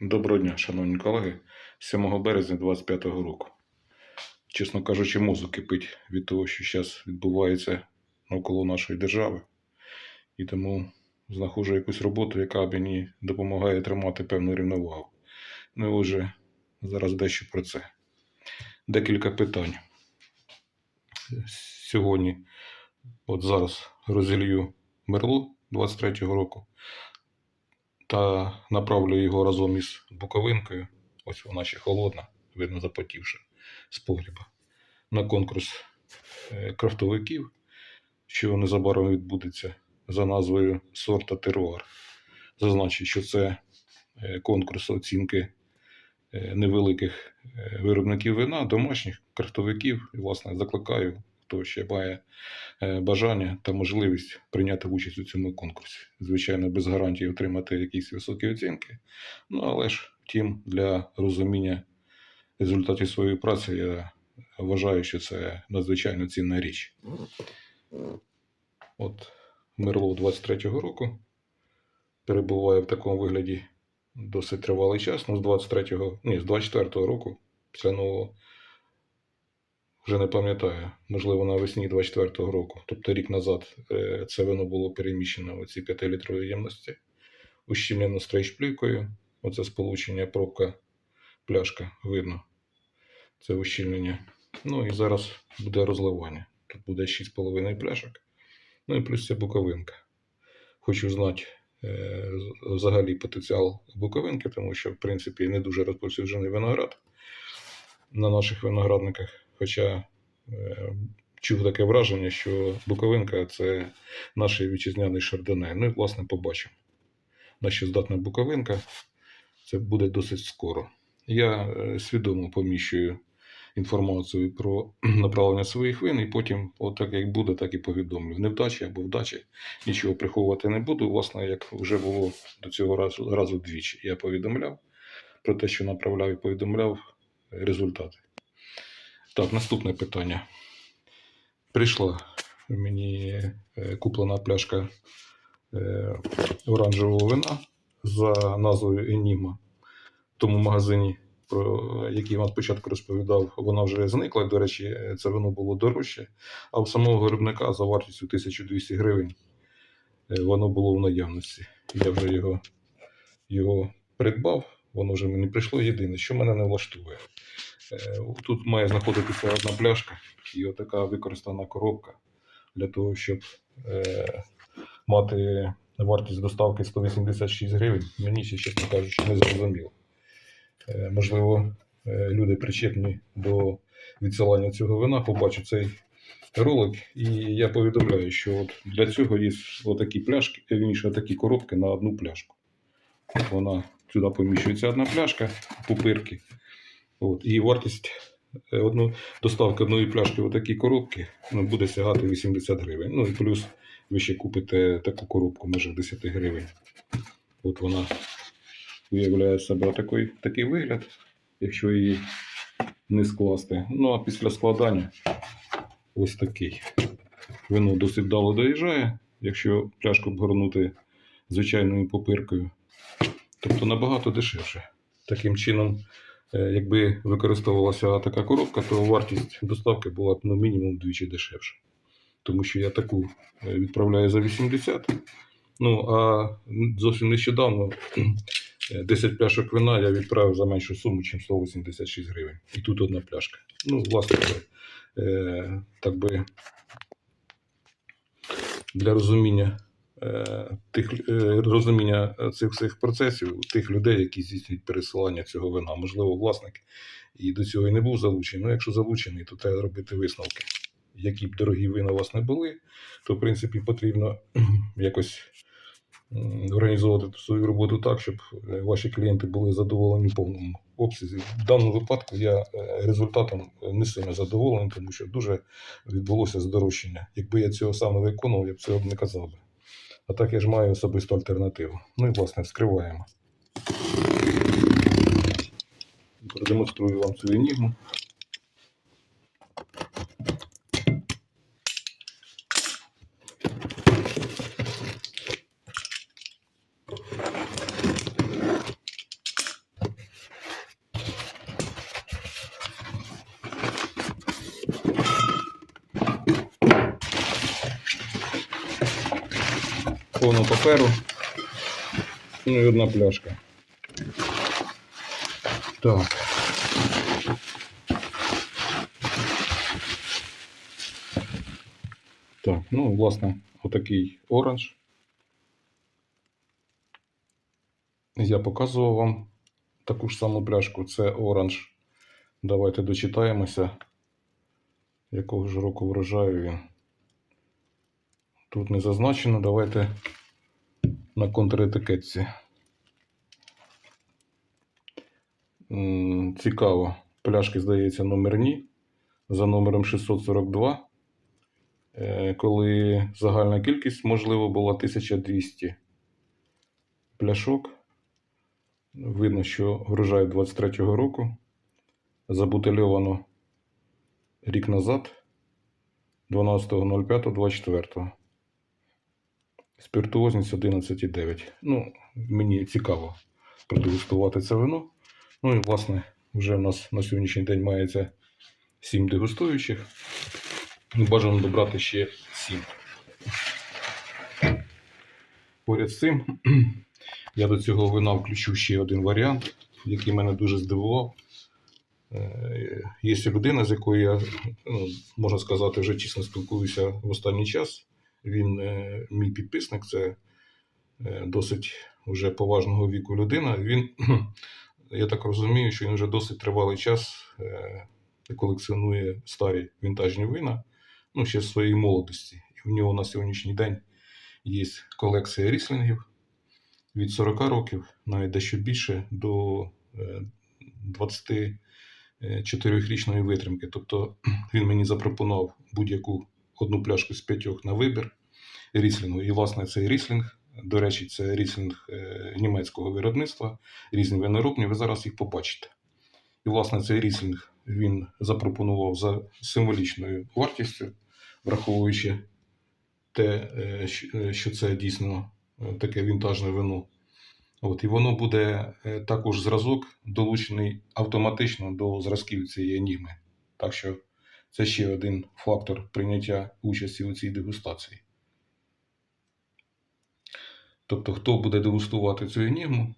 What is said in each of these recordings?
Доброго дня, шановні колеги. 7 березня 2025 року. Чесно кажучи, мозок кипить від того, що зараз відбувається навколо нашої держави. І тому знаходжу якусь роботу, яка мені допомагає тримати певну рівновагу. Ну і отже, зараз дещо про це. Декілька питань. Сьогодні, от зараз розілью мерло 23-го року та направлю його разом із буковинкою. Ось вона ще холодна, видно, запотівши з погріба. На конкурс е, крафтовиків, що незабаром відбудеться за назвою сорта теруар. Зазначу, що це е, конкурс оцінки е, невеликих виробників вина, домашніх крафтовиків. І, власне, закликаю, хто ще має е, бажання та можливість прийняти участь у цьому конкурсі. Звичайно, без гарантії отримати якісь високі оцінки. Ну, але ж, втім, для розуміння результатів своєї праці я вважаю, що це надзвичайно цінна річ. От Мерло 23-го року перебуває в такому вигляді досить тривалий час. Ну, з 23-го, ні, з 24-го року, після нового вже не пам'ятаю, можливо, навесні 24-го року, тобто рік назад, е, це вино було переміщено в ці 5-літрові ємності, ущільнено стрейчплівкою. Оце сполучення пробка, пляшка, видно. Це ущільнення. Ну і зараз буде розливання. Тут буде 6,5 пляшок. Ну і плюс ця буковинка. Хочу знати е, взагалі потенціал буковинки, тому що, в принципі, не дуже розповсюджений виноград на наших виноградниках. Хоча е, чув таке враження, що Буковинка це наш вітчизняний шардоне. Ну і власне побачимо. На здатна Буковинка, це буде досить скоро. Я е, свідомо поміщую інформацію про направлення своїх вин, і потім, отак як буде, так і повідомлю. Невдачі або вдачі, нічого приховувати не буду. Власне, як вже було до цього разу, разу двічі. Я повідомляв про те, що направляв і повідомляв результати. Так, наступне питання. Прийшла мені е, куплена пляшка е, оранжевого вина за назвою Еніма. В тому магазині, про який я вам спочатку розповідав, вона вже зникла. До речі, е, це вино було дорожче. А в самого виробника за вартістю 1200 гривень воно було в наявності. Я вже його, його придбав, воно вже мені прийшло єдине, що мене не влаштовує. Е, Тут має знаходитися одна пляшка і отака використана коробка для того, щоб е, мати вартість доставки 186 гривень. Мені ще, чесно кажучи, не зрозуміло. Е, можливо, люди причетні до відсилання цього вина, побачать цей ролик, і я повідомляю, що от для цього є отакі пляшки, вірніше, такі коробки на одну пляшку. От вона сюди поміщується одна пляшка, пупирки. От, і вартість е, одну, доставки одної пляшки в такій коробки буде сягати 80 гривень. Ну і плюс ви ще купите таку коробку може 10 гривень. От вона виявляє себе такий, такий вигляд, якщо її не скласти. Ну а після складання ось такий. Вино досить вдало доїжджає, якщо пляшку обгорнути звичайною попиркою. Тобто набагато дешевше. Таким чином, якби використовувалася така коробка, то вартість доставки була б ну, мінімум вдвічі дешевше. Тому що я таку е, відправляю за 80. Ну, а зовсім нещодавно е, 10 пляшок вина я відправив за меншу суму, ніж 186 гривень. І тут одна пляшка. Ну, власне, е, так би для розуміння е, тих е, розуміння цих всіх процесів тих людей, які здійснюють пересилання цього вина. Можливо, власник і до цього і не був залучений. Ну, якщо залучений, то треба робити висновки. Які б дорогі вина у вас не були, то в принципі потрібно якось організовувати свою роботу так, щоб е, ваші клієнти були задоволені в повному обсязі. В даному випадку я е, результатом не сильно задоволений, тому що дуже відбулося здорожчання. Якби я цього саме виконував, я б цього б не казав би. А так я ж маю особисту альтернативу. Ну і власне вскриваємо. Продемонструю вам цю енігму. Картонного паперу. Ну і одна пляшка. Так. Так, ну, власне, отакий оранж. Я показував вам таку ж саму пляшку. Це оранж. Давайте дочитаємося. Якого ж року врожаю він. Тут не зазначено. Давайте на контретикетці. Цікаво. Пляшки, здається, номерні. За номером 642. Е, Коли загальна кількість, можливо, була 1200 пляшок. Видно, що врожай 23-го року. Забутильовано рік назад, 12.05.24. Спиртуозність 11,9. Ну, мені цікаво продегустувати це вино. Ну і, власне, вже в нас на сьогоднішній день мається 7 дегустуючих. Бажано добрати ще 7. Поряд з цим, я до цього вина включу ще один варіант, який мене дуже здивував. Е, Є людина, з якою я, ну, можна сказати, вже чесно спілкуюся в останній час. Він е, мій підписник, це е, досить вже поважного віку людина. Він, я так розумію, що він вже досить тривалий час е, колекціонує старі вінтажні вина, ну, ще з своєї молодості. І в нього на сьогоднішній день є колекція ріслінгів від 40 років, навіть дещо більше, до е, 24-річної витримки. Тобто він мені запропонував будь-яку одну пляшку з п'ятьох на вибір ріслінгу. І, власне, цей ріслінг, до речі, це ріслінг е, німецького виробництва, різні виноробні, ви зараз їх побачите. І, власне, цей ріслінг він запропонував за символічною вартістю, враховуючи те, е, е, що це дійсно таке вінтажне вино. От, і воно буде також зразок долучений автоматично до зразків цієї енігми. Так що це ще один фактор прийняття участі у цій дегустації. Тобто, хто буде дегустувати цю енігму,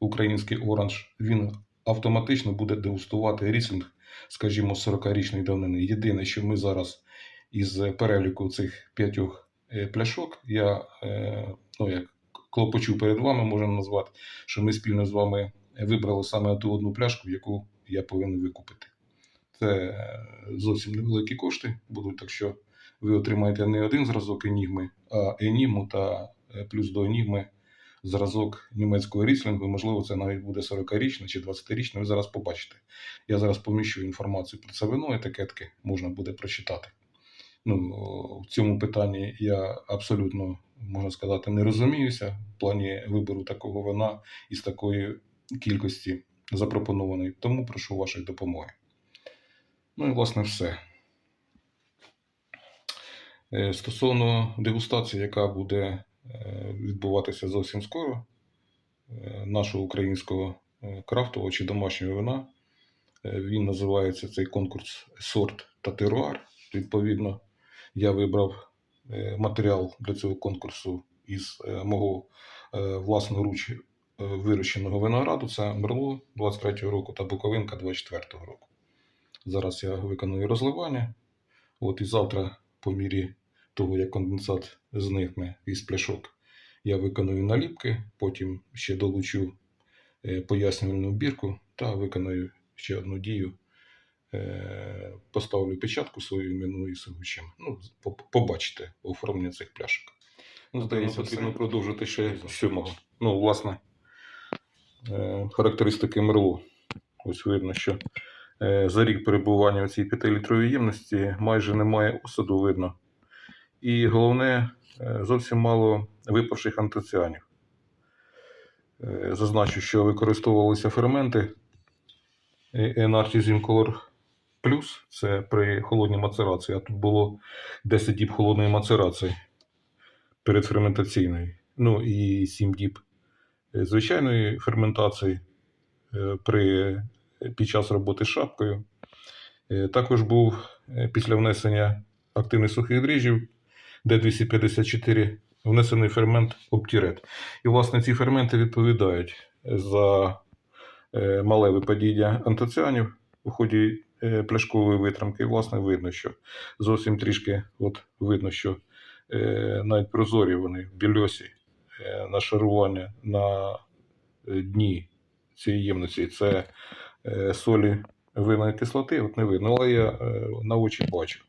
український оранж, він автоматично буде дегустувати ріслінг, скажімо, 40-річної давнини. Єдине, що ми зараз із переліку цих п'ятьох е, пляшок, я е, ну, як клопочу перед вами, можемо назвати, що ми спільно з вами вибрали саме ту одну пляшку, яку я повинен викупити. Це е, зовсім невеликі кошти будуть, так що ви отримаєте не один зразок енігми, а енігму та плюс до енігми зразок німецького ріслінгу. Можливо, це навіть буде 40-річне чи 20-річне. Ви зараз побачите. Я зараз поміщу інформацію про це вино, етикетки можна буде прочитати. Ну, в цьому питанні я абсолютно, можна сказати, не розуміюся в плані вибору такого вина із такої кількості запропонованої. Тому прошу вашої допомоги. Ну і власне все. Е, Стосовно дегустації, яка буде е, відбуватися зовсім скоро, е, нашого українського е, крафтового чи домашнього вина, е, він називається цей конкурс сорт та теруар. Відповідно, я вибрав матеріал для цього конкурсу із мого власноруч вирощеного винограду. Це Мерло 23-го року та Буковинка 24-го року. Зараз я виконую розливання. От і завтра, по мірі того, як конденсат зникне із пляшок, я виконую наліпки, потім ще долучу е, пояснювальну бірку та виконую ще одну дію. Е, Поставлю печатку свою іменну і сигучим. Ну, побачите оформлення цих пляшок. Ну, здається, потрібно продовжити ще сьомого. Ну, власне, е, характеристики Мерло. Ось видно, що за рік перебування у цій 5-літровій ємності майже немає осаду видно. І головне, е, зовсім мало випавших антоціанів. Е, Зазначу, що використовувалися ферменти Enartizim Color Plus, це при холодній мацерації, а тут було 10 діб холодної мацерації передферментаційної. Ну і 7 діб е, звичайної ферментації при, під час роботи з шапкою. Також був після внесення активних сухих дріжджів Д254 внесений фермент оптірет. І, власне, ці ферменти відповідають за е, мале випадіння антоціанів у ході е, пляшкової витримки. І, власне, видно, що зовсім трішки от видно, що е, навіть прозорі вони більосі нашарування на дні цієї ємності. Це солі винної кислоти, от не видно, але я на очі бачу.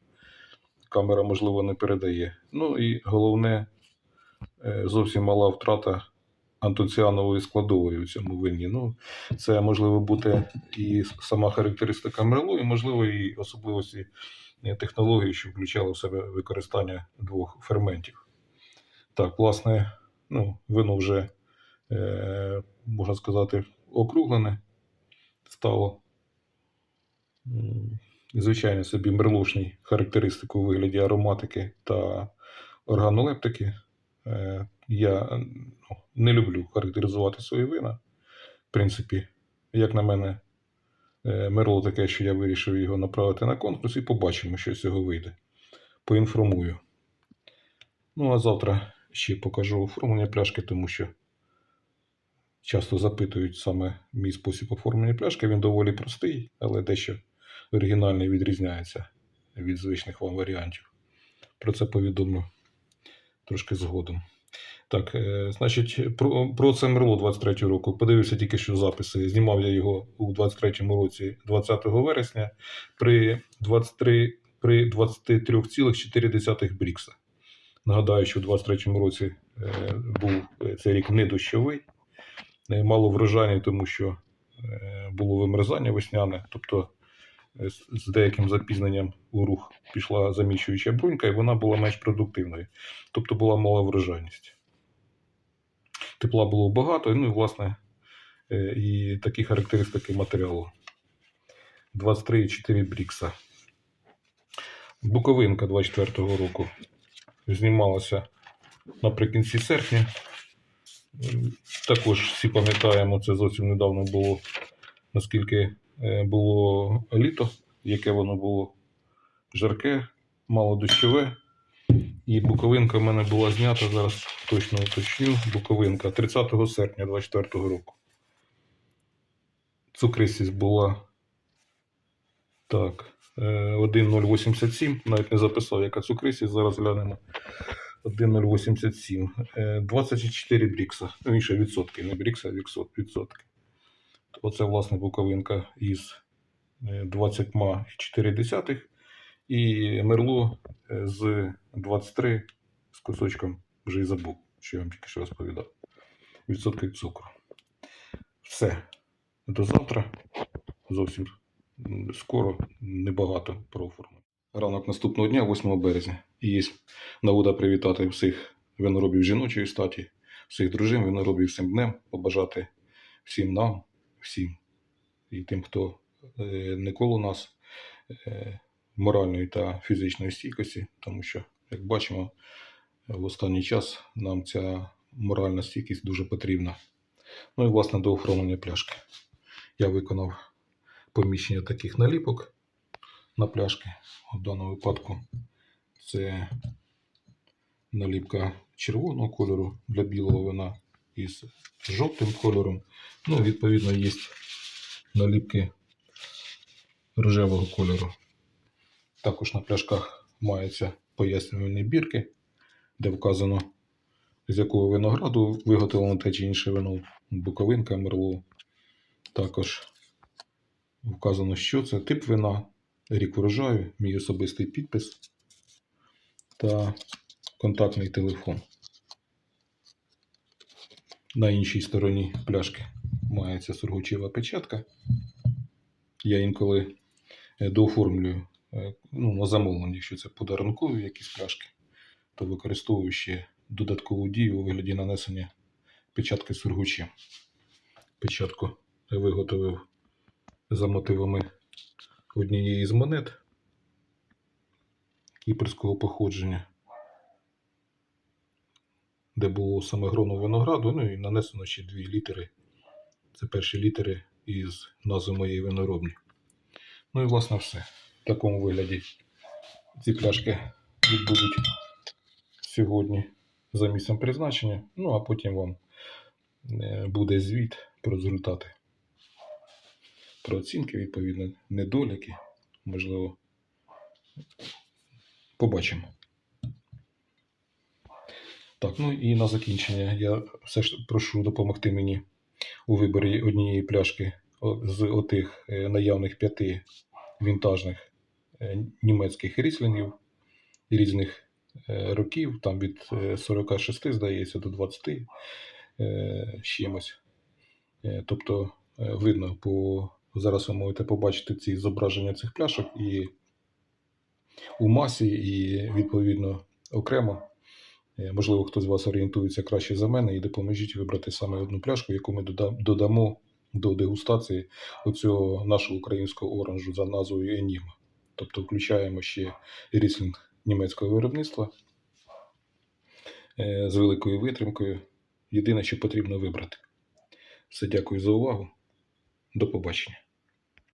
Камера, можливо, не передає. Ну і головне, е, зовсім мала втрата антоціанової складової у цьому вині. Ну, це можливо бути і сама характеристика мерлу, і можливо і особливості е, технології, що включали в себе використання двох ферментів. Так, власне, ну, вино вже, е, можна сказати, округлене стало. Звичайно, собі мерлушній характеристику у вигляді ароматики та органолептики. Е, Я ну, не люблю характеризувати свої вина. В принципі, як на мене, е, мерло таке, що я вирішив його направити на конкурс і побачимо, що з цього вийде. Поінформую. Ну, а завтра ще покажу оформлення пляшки, тому що часто запитують саме мій спосіб оформлення пляшки. Він доволі простий, але дещо оригінальний відрізняється від звичних вам варіантів. Про це повідомлю трошки згодом. Так, е, значить, про, про це Мерло 23 року. Подивився тільки що записи. Знімав я його у 23 році, 20 вересня, при 23 при 23,4 брікса. Нагадаю, що у 23 році е, був е, цей рік не дощовий, е, мало врожайний, тому що було вимерзання весняне, тобто з- деяким запізненням у рух пішла заміщуюча брунька, і вона була менш продуктивною, тобто була мала врожайність. Тепла було багато, ну і власне е, і такі характеристики матеріалу. 23,4 брікса. Буковинка 24-го року знімалася наприкінці серпня. Також всі пам'ятаємо, це зовсім недавно було, наскільки було літо, яке воно було жарке, мало дощове. І буковинка в мене була знята, зараз точно уточню. Буковинка 30 серпня 24 року. Цукристість була так, е, 1,087. Навіть не записав, яка цукристість, зараз глянемо. 1,087. Е, 24 брікса. Ну, інше відсотки, не брікса, а відсот- відсотки. Оце, власне, буковинка із е, 20,4 і мерло е, з 23 з кусочком вже і забув, що я вам тільки що розповідав. Відсотки цукру. Все. До завтра. Зовсім скоро, небагато про оформлення. Ранок наступного дня, 8 березня. І є нагода привітати всіх виноробів жіночої статі, всіх дружин виноробів всім днем, побажати всім нам, всім і тим, хто е, не коло нас. е, моральної та фізичної стійкості, тому що, як бачимо, в останній час нам ця моральна стійкість дуже потрібна. Ну і власне до оформлення пляшки. Я виконав поміщення таких наліпок на пляшки. В даному випадку це наліпка червоного кольору для білого вина із жовтим кольором. Ну, відповідно, є наліпки рожевого кольору. Також на пляшках маються пояснювальні бірки, де вказано, з якого винограду виготовлено те чи інше вино, буковинка, мерло. Також вказано, що це тип вина, рік врожаю, мій особистий підпис та контактний телефон. На іншій стороні пляшки мається сургучева печатка. Я інколи е, дооформлюю е, ну, на замовлення, якщо це подарункові якісь пляшки, то використовую ще додаткову дію у вигляді нанесення печатки сургучем. Печатку виготовив за мотивами однієї з монет кіпрського походження, де було саме гроно винограду, ну і нанесено ще дві літери. Це перші літери із назви моєї виноробні. Ну і власне все. В такому вигляді ці пляшки відбудуть сьогодні за місцем призначення. Ну, а потім вам е, буде звіт про результати. Про оцінки, відповідно, недоліки, можливо. Побачимо. Так, ну і на закінчення я все ж прошу допомогти мені у виборі однієї пляшки з отих е, наявних п'яти вінтажних е, німецьких ріслінгів різних е, років, там від е, 46, здається, до 20 е, чимось. Тобто, видно, по зараз ви можете побачити ці зображення цих пляшок і у масі, і відповідно окремо. Е, Можливо, хтось з вас орієнтується краще за мене і допоможіть вибрати саме одну пляшку, яку ми додамо до дегустації оцього нашого українського оранжу за назвою Енігма. Тобто включаємо ще ріслінг німецького виробництва е, з великою витримкою. Єдине, що потрібно вибрати. Все, дякую за увагу. До побачення.